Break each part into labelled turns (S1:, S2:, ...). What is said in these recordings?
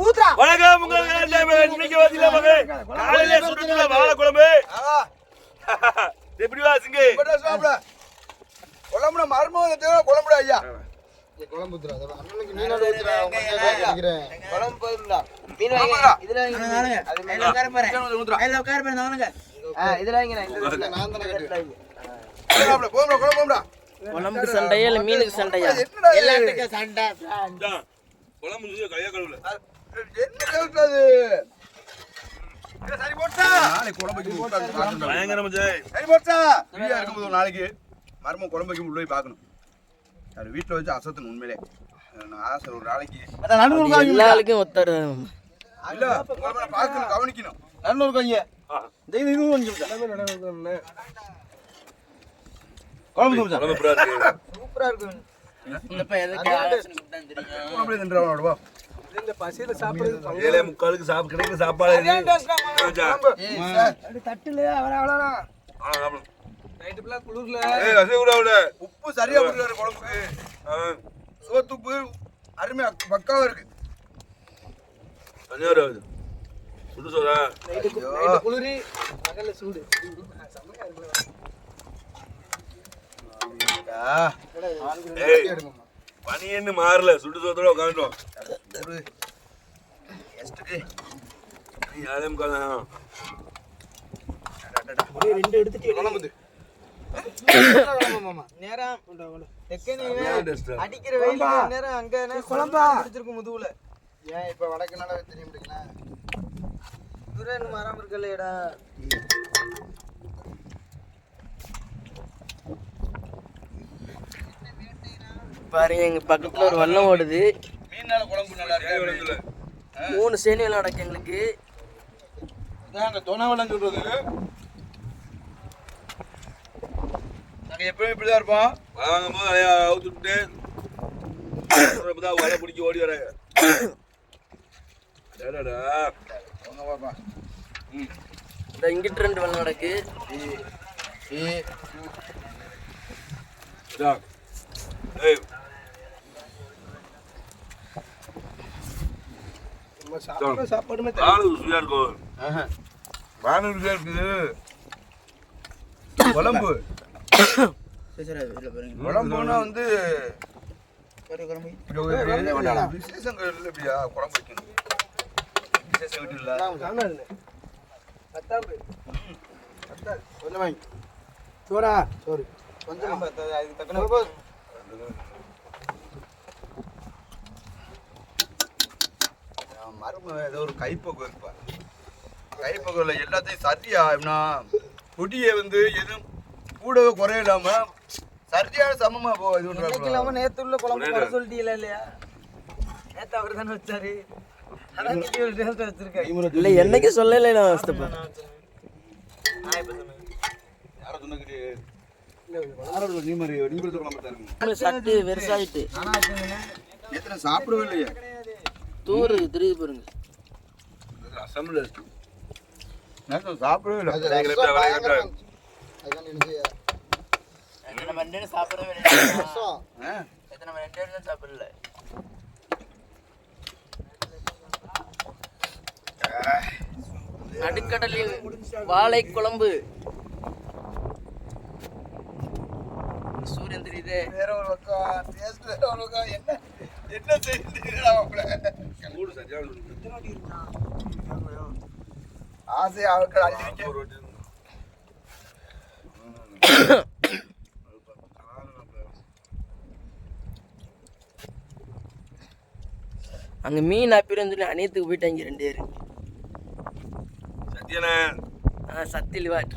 S1: ஊத்துறா.
S2: வணக்கம் உங்களுக்கு இன்னைக்கு பார்த்தீங்களா மகன் காலையில சுட்டுல வாழை குழம்பு. எப்படி வா சிங்கு?
S3: குழம்புல மர்மம் தேவை குழம்புல ஐயா.
S4: குழம்பு
S5: சண்டையா இல்ல மீனுக்கு சண்டையா?
S1: எல்லாத்துக்கும் சண்டை.
S2: குழம்பு கையா கழுவுல.
S3: நாளைக்கு மர்மம் குழம்புக்கு உள்ள போய் பார்க்கணும் அது வீட்டில் வச்சு அசத்தணும் உண்மையிலே நான் ஆசை ஒரு நாளைக்கு
S5: எல்லா ஆளுக்கும் ஒத்தர்
S3: இல்ல பார்க்கணும் கவனிக்கணும்
S4: நன்னூறு கைய
S3: டெய்லி இதுவும் கொஞ்சம்
S2: குழம்பு சூப்பரா இருக்கு
S1: சூப்பரா இருக்கும்
S3: அப்படியே தின்றான் வா
S2: ஏழே முக்காலுக்கு சாப்பிட கிடைக்கிற சாப்பாடு.
S1: தட்டுல அவர. நைட்டு ஃபுல்லா குளிர்ல.
S2: ஏய், அசை விட விட.
S3: உப்பு சரியா போட்டுருக்காரு குழம்புக்கு. சோத்துப்பு அருமையா பக்காவா இருக்கு.
S2: தனியா வருது. சுடு சோறா?
S1: குளிரி பகல்ல சூடு.
S2: பனியன்னு மாறல. சுடு சோத்தோட உட்காந்துட்டோம்.
S3: ஒரு எஸ்ட்டுக்கு
S2: ஏழே முக்கால்.
S1: அடிக்கிற வெயில் நேரம் அங்க குழம்பா? அடிச்சிருக்கும் முதுகுல
S4: ஏன் இப்ப வடக்கு நாள தெரிய முடியல
S1: துரன் மரம் இருக்கலையடா.
S5: பாருங்க எங்க பக்கத்துல ஒரு வெள்ளம் ஓடுது.
S3: மீனால குழம்பு நல்லா இருக்கு.
S5: மூணு சேனைகள் நடக்கு எங்களுக்கு.
S3: நாங்க தொணவெல்லாம் சொல்றது நாங்க எப்பவுமே இப்படிதான் இருப்போம்.
S2: வாங்கும்போது நிறையா அவுத்து விட்டு இப்பதான் வலை பிடிக்க ஓடி வர
S5: இந்த இங்கிட்டு ரெண்டு வெள்ளம் நடக்கு.
S2: ஏய்,
S3: சாப்பாடுமே
S2: ஆளு ருசியா இருக்கும். வானு ருசியா இருக்குது.
S3: குழம்பு.
S1: சரி சரி
S3: குழம்புனா வந்து விசேஷங்கள் இல்லை இப்படியா குழம்பு வைக்கணும். விசேஷ வீட்டுல
S1: பத்தாம்பு
S4: கொஞ்சம் வாங்கி. சோறா. சோறு.
S1: கொஞ்சம். அதுக்கு தக்கன
S3: மரும ஏதோ ஒரு கைப்பக்கம் இருப்பா கைப்பக்கம் எல்லாத்தையும் சரியா எப்படின்னா பொடியை வந்து எதுவும் கூடவே குறைய இல்லாம சரியான சமமா போ இது
S1: இல்லாம நேத்து உள்ள குழம்பு குறை சொல்லிட்டீங்களா இல்லையா? நேத்து அவர் தானே வச்சாரு.
S5: இல்ல என்னைக்கு சொல்லல நான்
S3: மாட்டாங்க
S5: சட்டு வெறுசாயிட்டு.
S3: நான் சாப்பிடவே இல்லையே.
S5: தூரு தெரியுது பாருங்க.
S2: அசம்பிள்
S3: நேற்று சாப்பிடவே இல்லை.
S1: எத்தனை மணி நேரம் சாப்பிடவே இல்லை? எத்தனை மணி நேரம் சாப்பிடல?
S5: நடுக்கடலில் வாழை குழம்பு சூரியன் தெரியுது.
S3: வேற ஒரு பக்கம் டேஸ்ட் வேற ஒரு பக்கம். என்ன? என்ன
S2: சூடு.
S3: ஆசை ஆட்கள் அள்ளி.
S5: அங்க மீன் அப்பிரம் சொல்லி அணியத்துக்கு போயிட்டாங்க ரெண்டு பேரு.
S2: சத்யனே?
S5: ஆ சத்தில் வாட்.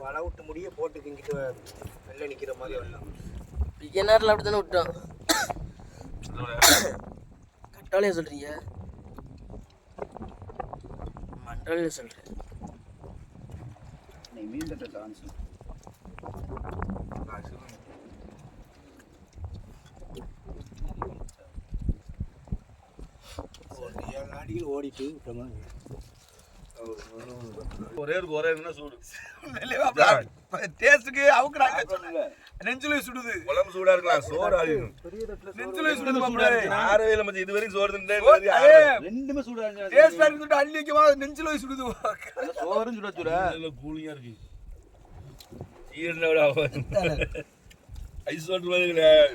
S4: வலை விட்டு முடிய போட்டு கிங்கிட்டு வெளில நிக்கிற மாதிரி வரலாம்
S5: பிக்க நேரில் அப்படி தானே விட்டோம் கட்டாளையா சொல்றீங்க? மண்டாளையா சொல்றேன்.
S3: நீ மீன் தட்ட சான்ஸ்
S4: ஒரு ஏழு நாடிகள் ஓடிட்டு விட்டோமா
S2: ஒரே ஒரு ஒரே என்ன சூடு
S3: டேஸ்ட்டுக்கு அவுக்குறாங்க நெஞ்சில சுடுது
S2: குழம்பு சூடா இருக்கலாம் சோறு ஆகிடும்
S3: நெஞ்சில சுடுது மாப்பிள்ளை
S2: இல்லை மச்சி இது வரைக்கும் சோறு
S6: ரெண்டுமே சூடா
S3: டேஸ்டா இருக்கு அள்ளி வைக்கமா நெஞ்சில சுடுது
S6: சோறும் சுட சுட
S2: கூலிங்கா இருக்கு ஈரனை ஐஸ் வாட்டர் மாதிரி கிடையாது.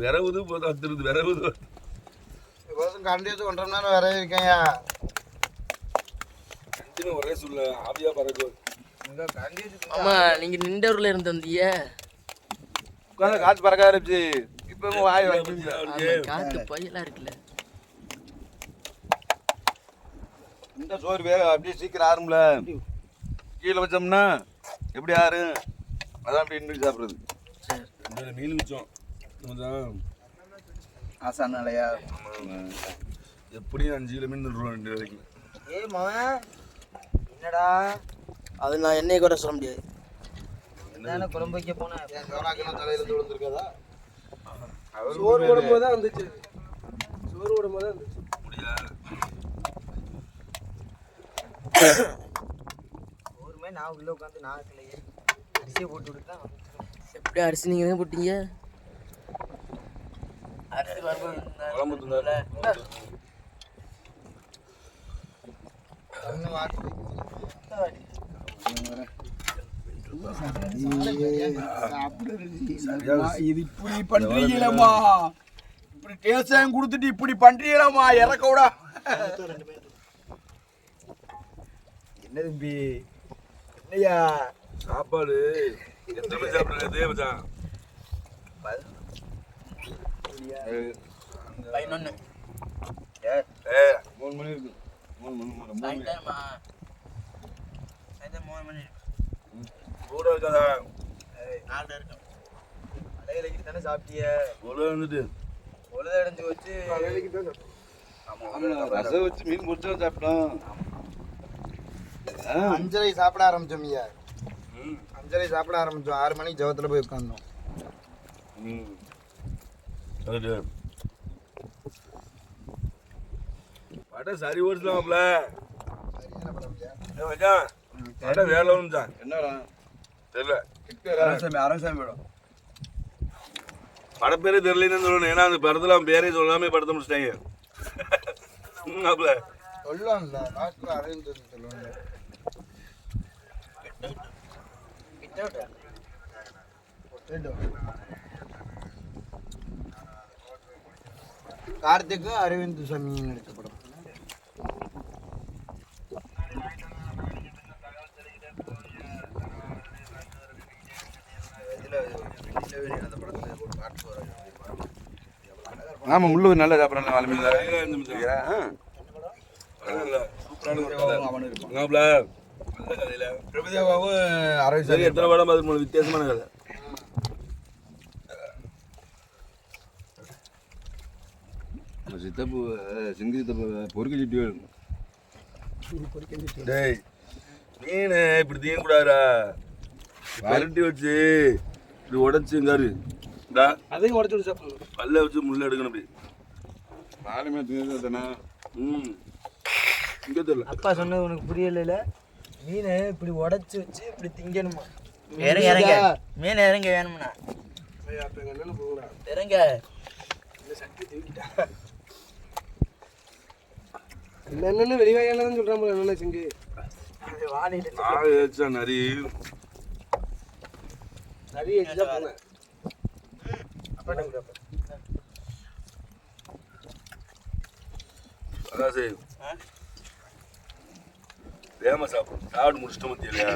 S2: விரவுது போது அத்துருது விரவுது.
S4: இப்போதும் கரண்டி வச்சு ஒன்றரை மணி நேரம் வரைய இருக்கேன்யா
S2: ரெண்டுமே ஒரே சொல்ல ஆவியா பறக்கும்
S5: ஆமா நீங்க நின்றவர்ல இருந்து வந்தீங்க.
S6: உட்காந்து காத்து பறக்க ஆரம்பிச்சு இப்போ வாய்
S5: காத்து பையலா இருக்குல்ல.
S6: இந்த சோறு வேக அப்படியே சீக்கிரம் ஆறும்ல. கீழே வச்சோம்னா எப்படி ஆறு அதான் அப்படி இன்னும் சாப்பிடுறது.
S2: மீன் மிச்சம். கொஞ்சம்
S3: ஆசானாலயா
S2: எப்படியும் அஞ்சு கிலோ மீன் தருவோம் ரெண்டு வரைக்கும்
S1: ஏய் மவன் என்னடா?
S5: அது நான் என்னைய கூட சொல்ல முடியாது.
S1: என்னென்ன குழம்பு வைக்க போனேன்
S4: தலையில விழுந்திருக்காதா?
S1: சோறு போடும்போது தான் வந்துச்சு. சோறு போடும்போது தான் வந்துச்சு.
S2: அப்படியா?
S1: சோறுமே நான் உள்ள உட்காந்து நாக்கிலேயே அரிசியை போட்டு விட்டு தான்
S5: எப்படி அரிசி நீங்க தான் போட்டீங்க? அரிசி
S3: இது இப்படி பண்றீங்களேம்மா. இப்படி டேஸ்டாயும் கொடுத்துட்டு இப்படி பண்றீங்களேம்மா? இறக்க விடா. என்ன தம்பி? என்னையா
S2: சாப்பாடு எத்தனை மணி சாப்பிடுறது மச்சான்
S5: பதினொன்னு.
S2: ஏ.
S6: மூணு மணி இருக்கு. மூணு மணி மூணு மணி.
S5: சாயந்தரமா. மூணு மணி
S2: கூட இருக்காதா?
S5: நாலு இருக்கும்
S1: அலையிலைக்கு தானே சாப்பிட்டிய?
S2: உள்ள வந்துட்டு
S1: அடைஞ்சு வச்சு.
S6: ஆமா, ரசம் வச்சு மீன் பொரிச்சு சாப்பிட்டோம் ஆ,
S4: அஞ்சரை சாப்பிட ஆரம்பிச்சோம் ஐயா. அஞ்சரை சாப்பிட ஆரம்பிச்சோம். ஆறு மணிக்கு ஜவத்துல போய் உட்காந்தோம்
S2: படம் சரி ஓடிச்சலாம்ல படம் வேலை ஒன்று
S6: என்னடா?
S2: தெரியல.
S3: அரசாமி அரசாமி
S2: படம் பேரே தெரியலன்னு சொல்லணும். ஏன்னா அந்த படத்துல பேரே சொல்லாமே படத்தை முடிச்சிட்டாங்க. ம், அப்பல
S4: சொல்லுவாங்கல்ல லாஸ்ட்ல அரவிந்த் சொல்லுவாங்க. கார்த்திக்கு அரவிந்த் சாமி நடிச்ச படம்
S6: ஆமா முள்ளு நல்லா
S2: இருந்து மச்சான். பரவாயில்ல. சூப்பரான
S3: பிரபுதேவாவும் அரவிந்த்
S2: சரி எத்தனை படம் பார்த்து போன வித்தியாசமான கதை?
S6: நம்ம சித்தப்பு சிங்கி சித்தப்பு பொறுக்கி சுட்டி
S2: டேய் மீன் இப்படி கூடாதுடா பரட்டி வச்சு இப்படி உடைச்சுங்காரு இந்தா.
S1: அதையும் உடச்சு விட்டு சாப்பிடணும்
S2: பல்ல வச்சு முள்ள எடுக்கணும் அப்படி.
S6: தின்னு தானே
S2: ம். இங்கே தெரியல.
S1: அப்பா சொன்னது உனக்கு புரியல மீனை இப்படி உடைச்சு வச்சு இப்படி திங்கணுமா?
S5: இறங்க இறங்க. மீன் இறங்க வேணும்னா. இறங்க.
S1: என்னென்னு வெளிவாயால சொல்றான் போல என்ன சிங்கு. வானிலை
S2: நரி.
S1: போனேன்
S2: அதான் சரி. வேம சாப்பிடும் சாப்பிட்டு முடிச்சிட்டோம் மத்தியிலையா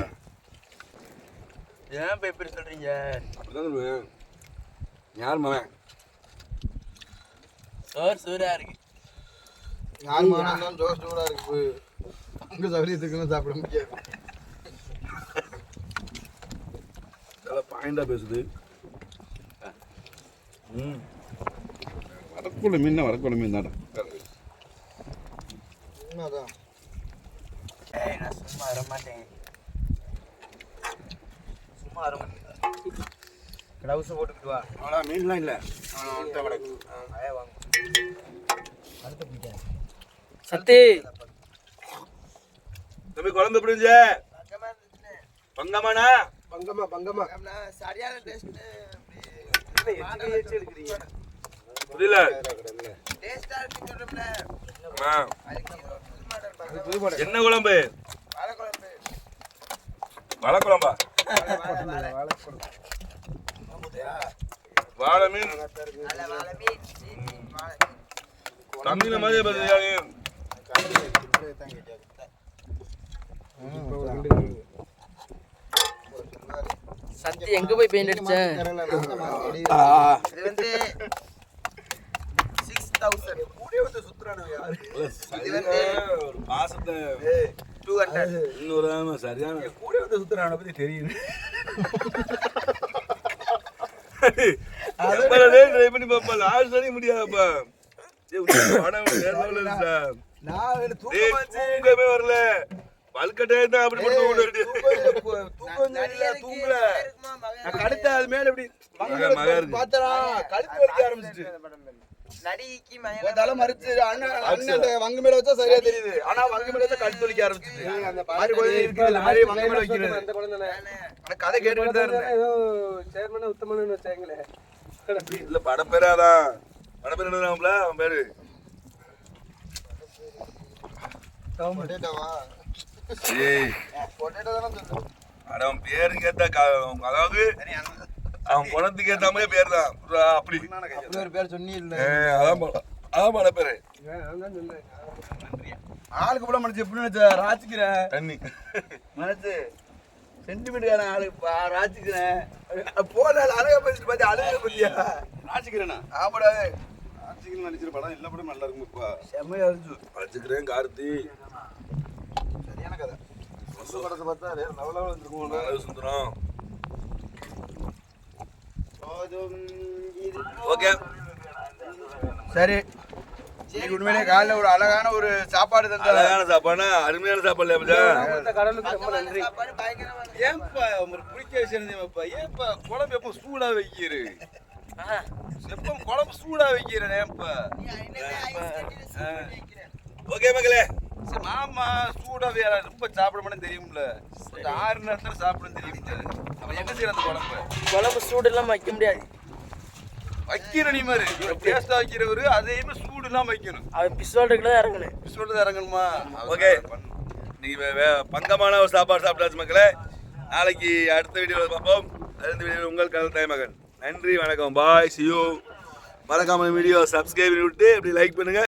S5: ஏன் இப்போ இப்படி சொல்றீங்க?
S2: அதான் சொல்லுவேன். யார் மவன்
S5: சோறு சூறா இருக்கு?
S4: யார் மானம் ஜோஸ் கூட இருக்கு அங்க சௌரியத்துக்குன்னு சாப்பிட முடியாது.
S2: நல்லா பாயிண்டா பேசுது. ம்.
S6: வரக்குள்ள மீன் வரக்குள்ள மீன் தாடா
S4: உண்மைதான்.
S5: ஏய் நான் சும்மா வர மாட்டேன்
S1: சும்மா வர கிளவுஸ் போட்டுக்கிட்டு வா
S6: அவ்வளோ மீன்லாம் இல்லை
S1: அதே வாங்க அடுத்து பிடிக்க
S5: சத்தி
S2: தம்பி குழம்பு எப்படி இருந்துச்சு? பங்கமாண்ணா
S4: பங்கமா பங்கமா
S1: சரியான டேஸ்ட்
S2: புரியல
S1: டேஸ்டா இருக்கு
S2: என்ன குழம்பு?
S1: வாழைக்குழம்பு.
S2: வாழை குழம்பா வாழை மீன் தமிழ்ல மாதிரி பார்த்தியா நீ?
S5: சத்தி எங்க போய் பெயிண்ட் அடிச்ச
S1: இது வந்து சிக்ஸ் தௌசண்ட்
S3: கூடிய வந்து சுத்துறானு யாரு
S2: ஒரு பாசத்தை
S3: டூ ஹண்ட்ரட்
S2: இன்னொரு சரியான
S3: கூடிய வந்து சுத்துறான பத்தி
S2: எவ்வளவு ட்ரை பண்ணி பாப்பா லாஸ்ட் வரைக்கும் முடியாதுப்பா.
S3: தூக்கம்
S2: வரல. பல்கட்டே தான் அப்படி
S3: தூங்கல. நான் கடுத்த அது மேல
S2: இருக்கு.
S3: பார்த்தா கழுத்து வலிக்க ஆரம்பிச்சிட்டு. வங்கு மேல வச்சா சரியா தெரியுது. ஆனா வங்கு மேல வச்சா இருக்குது. இல்ல மாதிரி வங்கு மேல வைக்கிறது. ஆனா கதை கேட்டுக்கிட்டு தான் இருந்தேன்.
S2: இல்ல படம் பேராதான் படம் பேர்? அவன் பேரு அவன் பேருக்கு ஏத்த க- அவன் அதாவது அவன் குணத்துக்கு ஏத்த மாதிரி பேர் தான் அப்படி.
S4: ஒரு பேர் சொன்னி இல்ல.
S2: அதான். அதான் படம் பேரு.
S3: ஆளுக்கு கூட மனசு எப்படி நினைச்ச ராச்சிக்கிறேன்
S2: தண்ணி.
S3: மனசு சென்டிமீட்டர் ஆளு பா- ராச்சிக்கிறேன் போன அழகா பேசிட்டு பார்த்து அழுக பத்தியா
S6: ராசிக்கிறேண்ணா
S3: ஆமாடா.
S6: ராசிக்கிறேன் நடிச்சிரு படம் எல்லா படம் நல்லா இருக்கும் இப்போ.
S3: செம்மையா இருந்துச்சு.
S2: வச்சுக்கிறேன் கார்த்தி.
S3: சரியான கதை.
S6: சொந்த படத்தை பார்த்தா லெவலாக வந்துருக்கும்
S2: நாலு சுந்தரம். ஓகே.
S3: சரி. இன்னைக்கு உண்மையிலே காலைல ஒரு அழகான ஒரு சாப்பாடு தந்த
S2: அழகான சாப்பாடுனா அருமையான சாப்பாடு இல்லையா
S1: பயங்கரமா இருக்கு.
S6: ஏன்பா உங்களுக்கு பிடிக்க விஷயம் தெரியுமாப்பா ஏன்பா குழம்பு எப்போ சூடா வைக்கிறு? எப்போ குழம்பு சூடா வைக்கிறேன்
S1: வைக்கிற.
S2: ஓகே மக்களே.
S6: சரி, மாமா சூடா வேற ரொம்ப சாப்பிட மாட்டேன்னு தெரியும்ல. கொஞ்சம் ஆறு நேரத்துல சாப்பிடும் தெரியும் அவன் என்ன செய்யற அந்த குழம்பு?
S5: குழம்பு சூடு இல்லாம வைக்க முடியாது.
S6: வைக்கிற நீ மாதிரி டேஸ்டா வைக்கிறவரு அதையுமே சூடு வைக்கணும்.
S5: பிஸ்வால்ட்டுக்குள்ள தான் இறங்கணும்?
S6: சொல்றது இறங்கணுமா
S2: ஓகே வே- பங்கமான ஒரு சாப்பாடு சாப்பிட்டாச்சு மக்களே. நாளைக்கு அடுத்த வீடியோவில் பார்ப்போம். அடுத்த வீடியோ உங்கள் கலத்தாய் மகன். நன்றி வணக்கம். பாய் சியூ மறக்காம வீடியோ சப்ஸ்கிரைப் பண்ணி விட்டு இப்படி லைக் பண்ணுங்க.